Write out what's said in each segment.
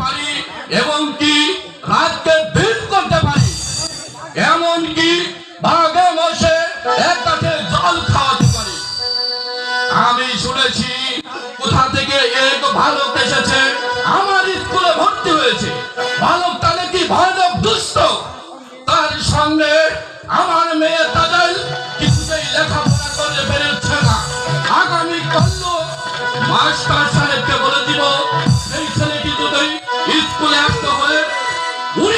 পারি কি রাতকে করতে পারি। কি এক কাছে জল খাওয়াতে পারি। আমি শুনেছি, কোথা থেকে এক ভালক এসেছে, আমার স্কুলে ভর্তি হয়েছে। ভালকটা নাকি ভয়ানক দুষ্ট? তার সঙ্গে আমার মেয়ে তাজাল কিছুতেই লেখাপড়া করতে পেরেছে না। আগামী কাল মাস্টার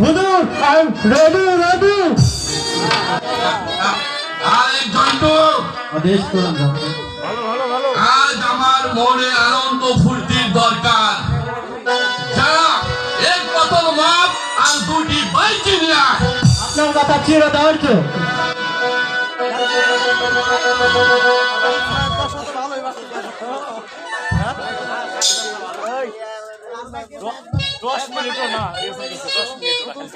হুজুর আই রেডি রেডি আরেক জন্তু আদেশ করুন আজ আমার মনে আনন্দ ফুর্তির দরকার। যা এক বোতল মাপ আর দুটি বাইকে নিয়ে। আপনার কথা চির দাঁড়িয়েছ দশ মিনিটও না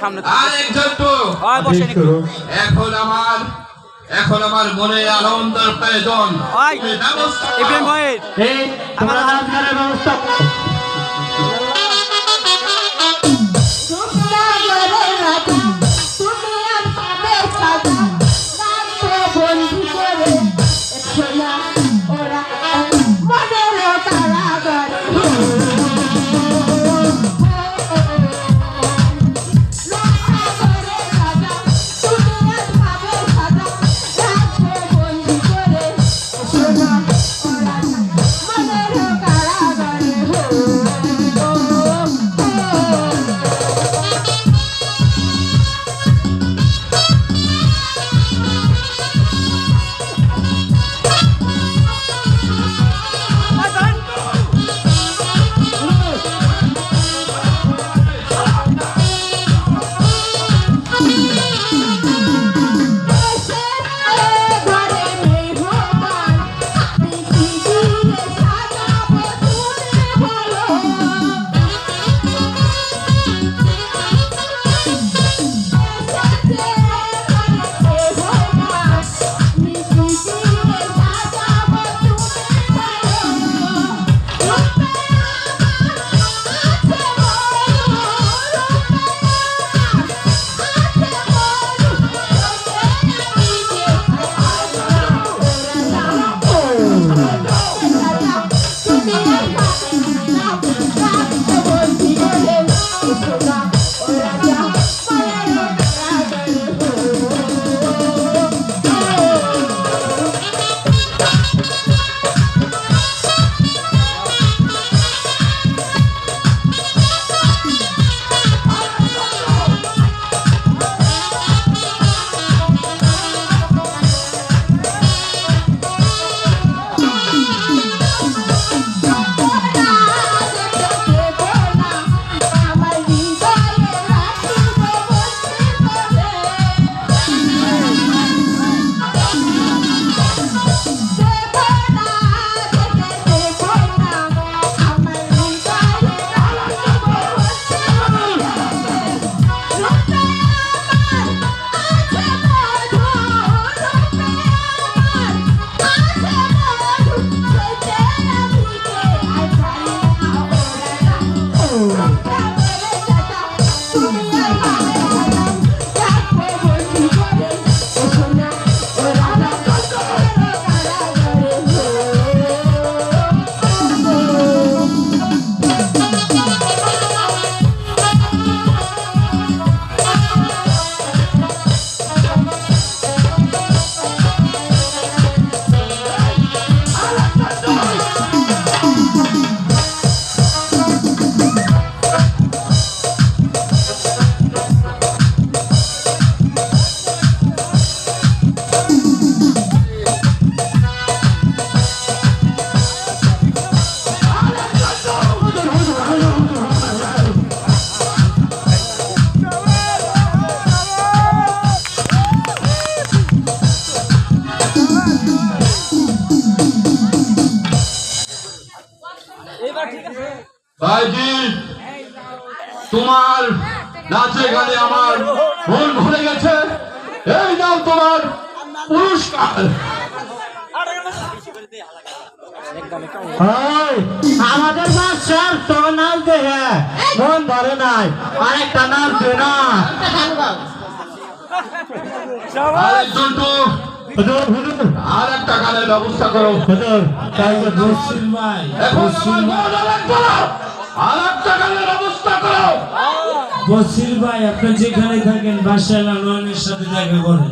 সামনে জন্তু হয় এখন আমার এখন আমার মনে আনন্দের প্রয়োজন ইব্রাহিম ভাই। ব্যবস্থা Thank you. ভাইজি তোমার নাচে গানে আমার মন ভরে গেছে। এই নাও তোমার পুরস্কার। আমাদের মাস্টার তো নাচ দেখে মন ধরে নাই। আরেকটা নাচ দে না। আরে জন্টু হুজুর হুজুর। আর একটা গানের ব্যবস্থা করো। হুজুর তাই বলছি এখন আমার আর একটা দাও। আর একটা গানের ব্যবস্থা করো। বসির ভাই আপনি যেখানে থাকেন বাসায় নয়নের সাথে দেখা করেন।